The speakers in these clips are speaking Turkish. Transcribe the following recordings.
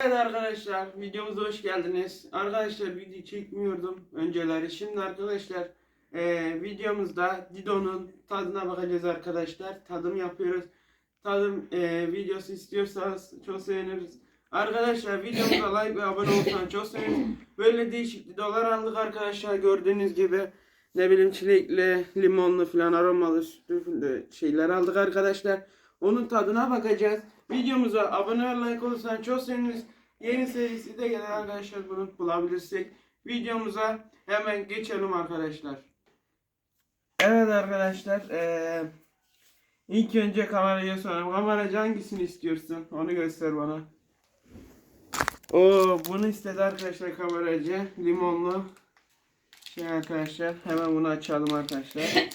Evet arkadaşlar videomuza hoş geldiniz. Arkadaşlar video çekmiyordum önceleri. Şimdi arkadaşlar eee, videomuzda Dido'nun tadına bakacağız arkadaşlar. Tadım yapıyoruz. Tadım eee, videosu istiyorsanız çok seviniriz. Arkadaşlar videomuza like ve abone olursanız çok seviniriz. Böyle değişik Dido'lar aldık arkadaşlar gördüğünüz gibi. Ne bileyim çilekli, limonlu falan aromalı sütlü şeyler aldık arkadaşlar. Onun tadına bakacağız. Videomuza abone ve like olursan çok seviniriz. Yeni serisi de gelir arkadaşlar bunu bulabilirsek. Videomuza hemen geçelim arkadaşlar. Evet arkadaşlar eee ilk önce kameraya sorayım. Kameracı hangisini istiyorsun? Onu göster bana. Oo bunu istedi arkadaşlar kameracı. Limonlu. Şey arkadaşlar hemen bunu açalım arkadaşlar.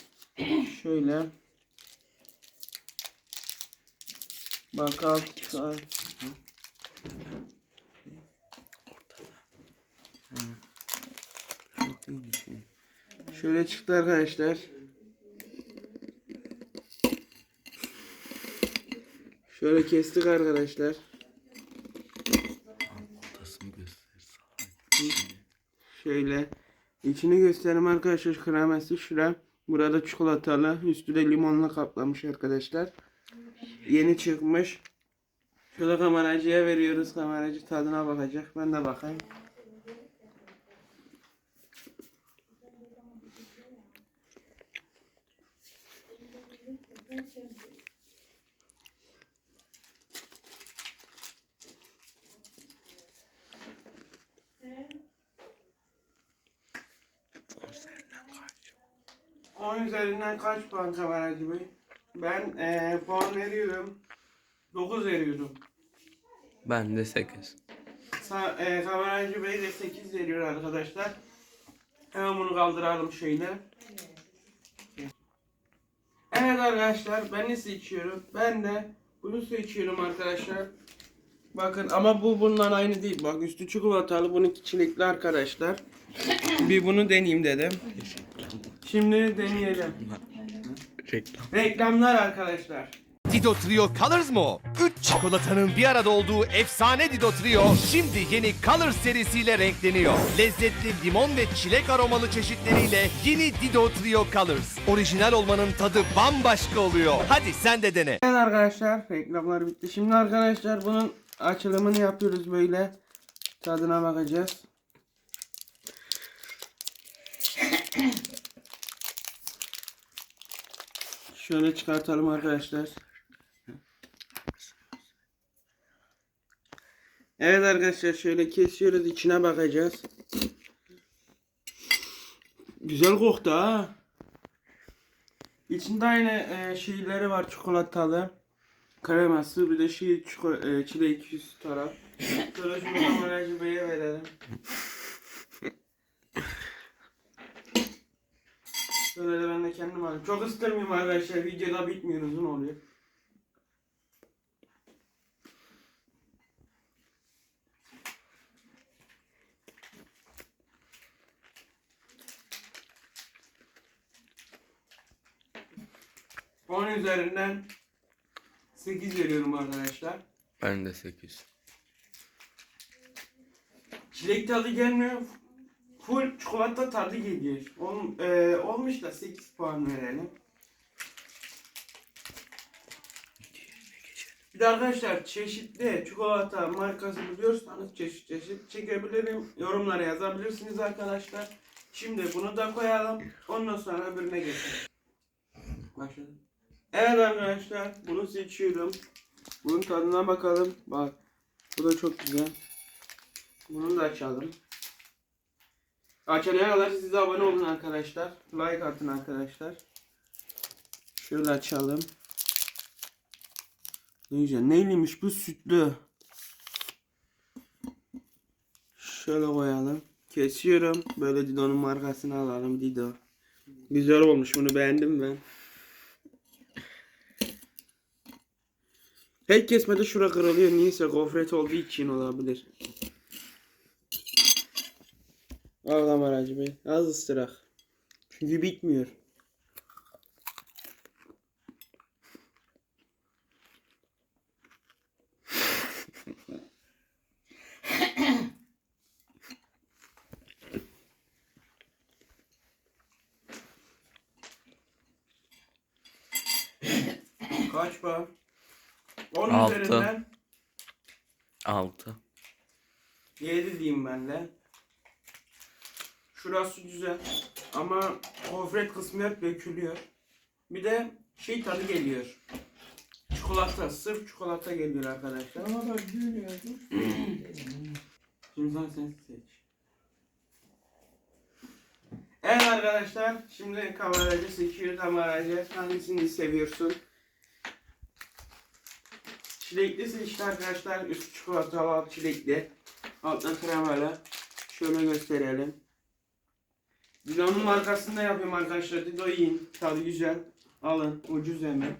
Şöyle. Bakalım. Şöyle çıktı arkadaşlar. Şöyle kestik arkadaşlar. Şöyle içini göstereyim arkadaşlar kreması şura. Burada çikolatalı, üstü de limonla kaplamış arkadaşlar. Yeni çıkmış. Şöyle kameracıya veriyoruz. Kameracı tadına bakacak. Ben de bakayım. On üzerinden kaç puan kameracı bey? Ben eee puan veriyorum. 9 veriyorum. Ben de 8. Sa e, kameracı bey de 8 veriyor arkadaşlar. Hemen bunu kaldıralım şöyle. Evet arkadaşlar ben ne seçiyorum? Ben de bunu seçiyorum arkadaşlar. Bakın ama bu bundan aynı değil. Bak üstü çikolatalı bununki çilekli arkadaşlar. Bir bunu deneyeyim dedim. Şimdi deneyelim. Reklam. Reklamlar arkadaşlar. Dido Trio Colors mı o? 3 çikolatanın bir arada olduğu efsane Dido Trio şimdi yeni Colors serisiyle renkleniyor. Lezzetli limon ve çilek aromalı çeşitleriyle yeni Dido Trio Colors. Orijinal olmanın tadı bambaşka oluyor. Hadi sen de dene. Evet arkadaşlar reklamlar bitti. Şimdi arkadaşlar bunun açılımını yapıyoruz böyle. Tadına bakacağız. Şöyle çıkartalım arkadaşlar. Evet arkadaşlar şöyle kesiyoruz içine bakacağız. Güzel koktu ha. İçinde aynı e, şeyleri var çikolatalı. Kreması bir de şey çiko, e, çilek yüz taraf. Sonra şunu kameracı beye verelim. Böyle de ben de kendim alayım. Çok ısıtırmayayım arkadaşlar. Videoda bitmiyor uzun oluyor. On üzerinden 8 veriyorum arkadaşlar. Ben de 8. Çilek tadı gelmiyor. Full çikolata tadı geliyor. Ol, e, olmuş da 8 puan verelim. Bir de arkadaşlar çeşitli çikolata markası biliyorsanız çeşit çeşit çekebilirim. Yorumlara yazabilirsiniz arkadaşlar. Şimdi bunu da koyalım. Ondan sonra öbürüne geçelim. Başladım. Evet arkadaşlar bunu seçiyorum. Bunun tadına bakalım. Bak bu da çok güzel. Bunu da açalım. Açana kadar siz de abone olun arkadaşlar. Like atın arkadaşlar. Şöyle açalım. Ne güzel. Neyliymiş bu sütlü. Şöyle koyalım. Kesiyorum. Böyle Dido'nun markasını alalım. Dido. Güzel olmuş. Bunu beğendim ben. Her kesmede şura kırılıyor. Niyeyse gofret olduğu için olabilir. Avlama aracı bey. Az ıstırak. Çünkü bitmiyor. Kaç bar? 10 Altı. üzerinden 6. 7 diyeyim ben de. Şurası güzel. Ama gofret kısmı hep dökülüyor. Bir de şey tadı geliyor. Çikolata, sırf çikolata geliyor arkadaşlar. Ama bak gülüyor. Şimdi sen sen seç. Evet arkadaşlar, şimdi kameracı seçiyor kameracı. Hangisini seviyorsun? Çilekli seçti arkadaşlar. Üst çikolatalı, alt çilekli. Alttan kremalı. Şöyle gösterelim. Dido'nun markasında yapıyorum arkadaşlar. Dido yiyin. Tadı güzel. Alın. Ucuz hemen.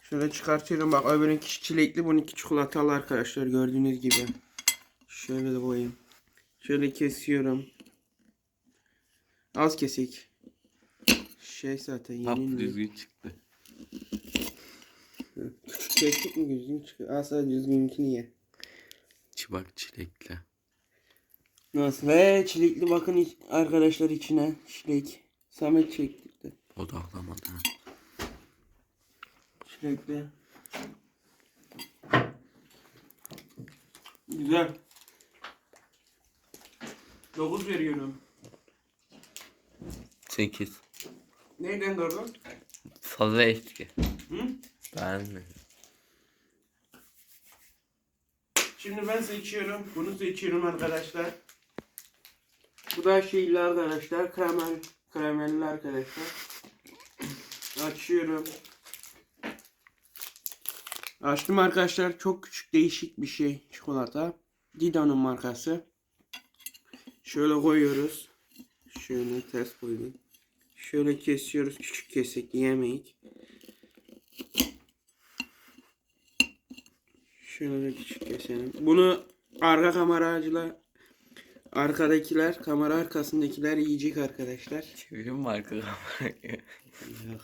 Şöyle çıkartıyorum bak öbürünki çilekli bununki çikolatalı arkadaşlar gördüğünüz gibi. Şöyle de koyayım. Şöyle kesiyorum. Az kesik. Şey zaten Hap yenilmiyor. düzgün çıktı. Küçük kestik mi düzgün çıkıyor. Sadece düzgünkini ye. Çibak çilekli. Nasıl? Ve çilekli bakın iç- arkadaşlar içine. Çilek. Samet çekti. Odaklamadı. ha. Çilekli. Güzel. 9 veriyorum. 8. Neyden doğru? Fazla eski. Hı? Beğenmedim. Şimdi ben seçiyorum. Bunu seçiyorum arkadaşlar. Bu da şeyli arkadaşlar. Kremel. Kremelli arkadaşlar. Açıyorum. Açtım arkadaşlar. Çok küçük değişik bir şey. Çikolata. Dido'nun markası. Şöyle koyuyoruz. Şöyle ters koydum. Şöyle kesiyoruz. Küçük kesik yemek. Şöyle de küçük keselim. Bunu arka kameracılar arkadakiler kamera arkasındakiler yiyecek arkadaşlar. Çevirin mi arka kamerayı? Yok.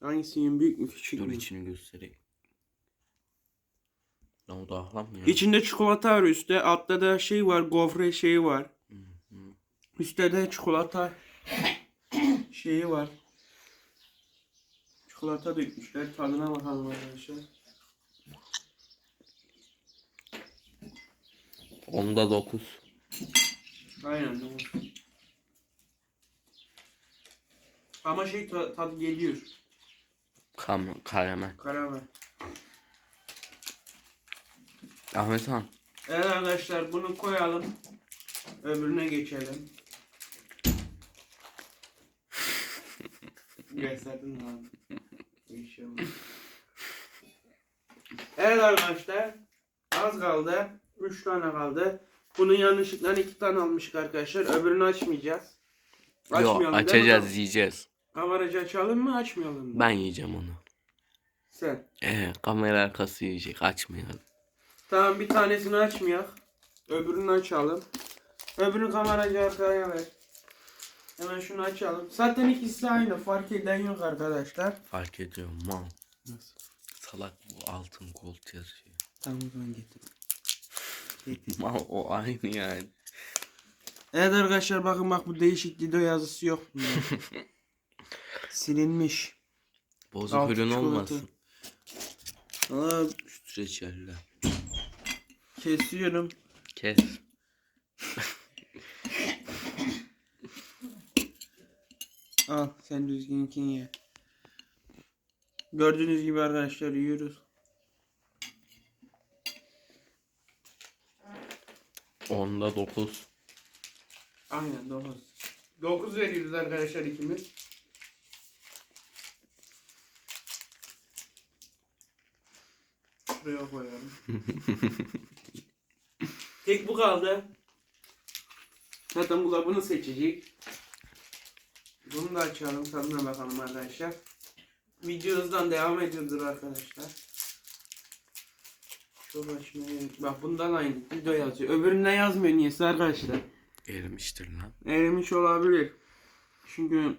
Hangisi yiyin, büyük mü küçük Dur mü? içini göstereyim. Ne odaklanmıyor. İçinde çikolata var üstte. Altta da şey var. Gofre şeyi var. Üstte de çikolata şeyi var. Çikolata dökmüşler. Tadına bakalım arkadaşlar. Onda 9. Aynen doğru. Ama şey ta- tadı geliyor. Kam karamel. Karamel. Ahmet Han. Evet arkadaşlar bunu koyalım. Öbürüne geçelim. Gösterdin lan. İnşallah. Evet arkadaşlar. Az kaldı. 3 tane kaldı. Bunun yanlışlıkla 2 tane almıştık arkadaşlar. Öbürünü açmayacağız. Değil mi? açacağız yiyeceğiz. Kameracı açalım mı açmayalım mı? Ben yiyeceğim onu. Sen. Ee, kamera arkası yiyecek açmayalım. Tamam bir tanesini açmayak. Öbürünü açalım. Öbürünü kameracı arkaya ver. Hemen şunu açalım. Zaten ikisi aynı. Fark eden yok arkadaşlar. Fark ediyorum mal. Nasıl? Salak bu altın gold yazıyor. Tamam o zaman getir. Mal o aynı yani. Evet arkadaşlar bakın bak bu değişik Dido yazısı yok. Silinmiş. Bozuk Altın ürün çikolata. olmasın. Aa, Süt reçelle. kesiyorum. Kes. Al sen düzgünkini ye. Gördüğünüz gibi arkadaşlar yiyoruz. Onda 9. Aynen 9. 9 veriyoruz arkadaşlar ikimiz. Şuraya koyalım. Tek bu kaldı. Zaten bu da bunu seçecek. Bunu da açalım tadına bakalım arkadaşlar. Video hızdan devam ediyordur arkadaşlar. Açmaya gerek- Bak bundan aynı. Video yazıyor. Öbüründe yazmıyor niyeyse arkadaşlar. Erimiştir lan. Erimiş olabilir. Çünkü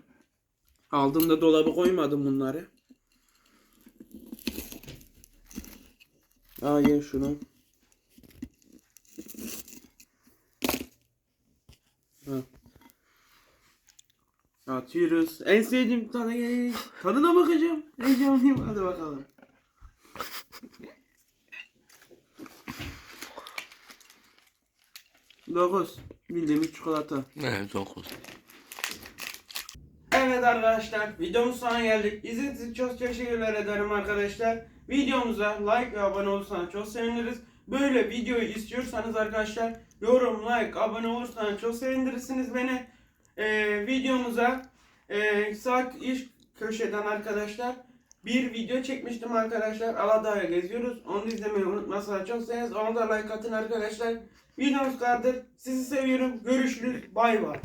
aldığımda dolaba koymadım bunları. Aa ye şunu. Ha. Atıyoruz. En sevdiğim gel. Tadına bakacağım. Heyecanlıyım. Hadi bakalım. Dokuz. Bildiğimiz çikolata. Evet 9. Evet arkadaşlar videomuz sonuna geldik. İzlediğiniz için çok teşekkürler ederim arkadaşlar. Videomuza like ve abone olursanız çok seviniriz. Böyle videoyu istiyorsanız arkadaşlar yorum, like, abone olursanız çok sevindirirsiniz beni. Ee, videomuza e, sağ iç köşeden arkadaşlar bir video çekmiştim arkadaşlar. Aladağ'a geziyoruz. Onu izlemeyi unutmazsanız çok seviniriz. Ona da like atın arkadaşlar. Videomuz kadardır. Sizi seviyorum. Görüşürüz. Bay bay.